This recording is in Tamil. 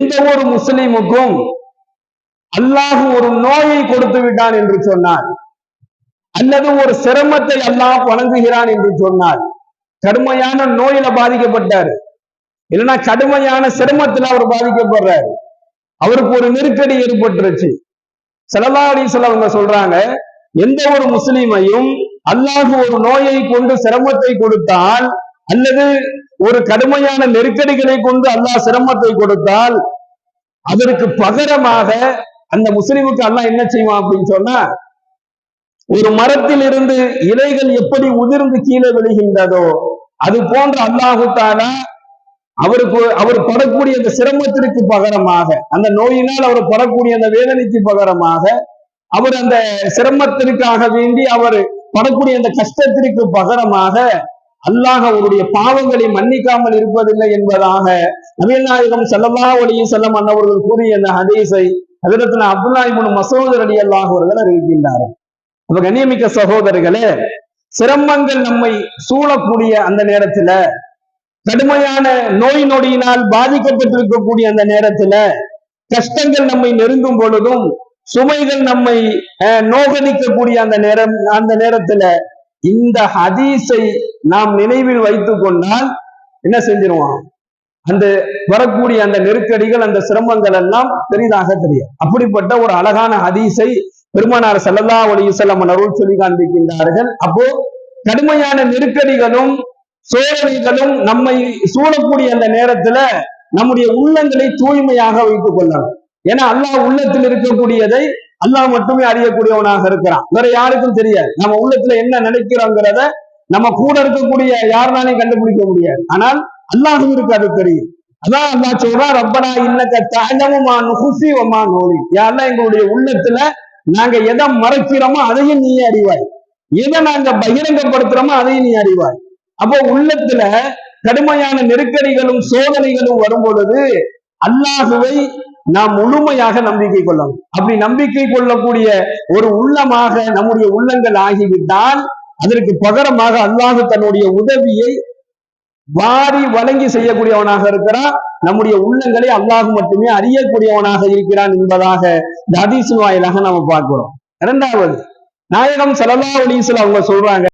எந்த ஒரு முஸ்லிமுக்கும் அல்லாஹ் ஒரு நோயை கொடுத்து விட்டான் என்று சொன்னார். அல்லது ஒரு சிரமத்தை அல்லாஹ் வழங்குகிறான் என்று சொன்னார். கடுமையான நோயில பாதிக்கப்பட்டாரு. இல்லைன்னா கடுமையான சிரமத்துல அவர் பாதிக்கப்படுறாரு. அவருக்கு ஒரு நெருக்கடி ஏற்பட்டுருச்சு. செலவாடி செலவங்க சொல்றாங்க எந்த ஒரு முஸ்லீமையும் அல்லாஹ் ஒரு நோயை கொண்டு சிரமத்தை கொடுத்தால் அல்லது ஒரு கடுமையான நெருக்கடிகளை கொண்டு அல்லாஹ் சிரமத்தை கொடுத்தால் அதற்கு பகரமாக அந்த முஸ்லிமுக்கு அல்லாஹ் என்ன செய்வான் அப்படின்னு சொன்னா ஒரு மரத்தில் இருந்து இலைகள் எப்படி உதிர்ந்து கீழே விழுகின்றதோ அது போன்ற அல்லாஹு அவருக்கு அவர் படக்கூடிய அந்த சிரமத்திற்கு பகரமாக அந்த நோயினால் அவர் படக்கூடிய அந்த வேதனைக்கு பகரமாக அவர் அந்த சிரமத்திற்காக வேண்டி அவர் படக்கூடிய அந்த கஷ்டத்திற்கு பகரமாக அல்லாஹ் அவருடைய பாவங்களை மன்னிக்காமல் இருப்பதில்லை என்பதாக நவீநாயகம் செல்லல்லா ஒளியும் செல்லம் அன்னவர்கள் கூறிய அந்த ஹதீஸை அதிரத்தின அப்துல்லா இபுன் மசோதர் அடி அல்லாஹ் அவர்கள் அறிவிக்கின்றார்கள் அப்ப கண்ணியமிக்க சகோதரர்களே சிரமங்கள் நம்மை சூழக்கூடிய அந்த நேரத்துல கடுமையான நோய் நொடியினால் பாதிக்கப்பட்டிருக்கக்கூடிய அந்த நேரத்துல கஷ்டங்கள் நம்மை நெருங்கும் பொழுதும் சுமைகள் நம்மை நோகடிக்கக்கூடிய அந்த நேரம் அந்த நேரத்துல இந்த ஹதீஸை நாம் நினைவில் வைத்துக் கொண்டால் என்ன செஞ்சிருவோம்? அந்த வரக்கூடிய அந்த நெருக்கடிகள் அந்த சிரமங்கள் எல்லாம் பெரிதாக தெரியும். அப்படிப்பட்ட ஒரு அழகான ஹதீஸை பெருமானார் செல்லல்லா ஒளிய அருள் சொல்லி காண்பிக்கின்றார்கள். அப்போ கடுமையான நெருக்கடிகளும் சோதனைகளும் நம்மை சூழக்கூடிய அந்த நேரத்துல நம்முடைய உள்ளங்களை தூய்மையாக வைத்துக் கொள்ளணும் ஏன்னா அல்லாஹ் உள்ளத்தில் இருக்கக்கூடியதை அல்லாஹ் மட்டுமே அறியக்கூடியவனாக இருக்கிறான். வேற யாருக்கும் தெரியாது. நம்ம உள்ளத்துல என்ன நினைக்கிறோங்கிறத நம்ம கூட இருக்கக்கூடிய யாருனாலையும் கண்டுபிடிக்க முடியாது. ஆனால் அல்லாஹுவிற்கு அது தெரியும். அதான் அல்லா சொல்றா ரப்பனா இன்னக்க தகனமுமா நுகுசி வமா நோலி. யாரெல்லாம் எங்களுடைய உள்ளத்துல நாங்க எதை மறைக்கிறோமோ அதையும் நீ அறிவாய். எதை நாங்க பகிரங்கப்படுத்துறோமோ அதையும் நீ அறிவாய். அப்போ உள்ளத்துல கடுமையான நெருக்கடிகளும் சோதனைகளும் வரும் பொழுது அல்லாஹுவை நாம் முழுமையாக நம்பிக்கை கொள்ளணும். அப்படி நம்பிக்கை கொள்ளக்கூடிய ஒரு உள்ளமாக நம்முடைய உள்ளங்கள் ஆகிவிட்டால் அதற்கு பகரமாக அல்லாஹு தன்னுடைய உதவியை வாரி வழங்கி செய்யக்கூடியவனாக இருக்கிறான். நம்முடைய உள்ளங்களை அல்லாஹ் மட்டுமே அறியக்கூடியவனாக இருக்கிறான் என்பதாக இந்த அதிசு வாயிலாக நாம பார்க்கிறோம். இரண்டாவது நாயகம் சலல்லா அலிஸ்ல அவங்க சொல்றாங்க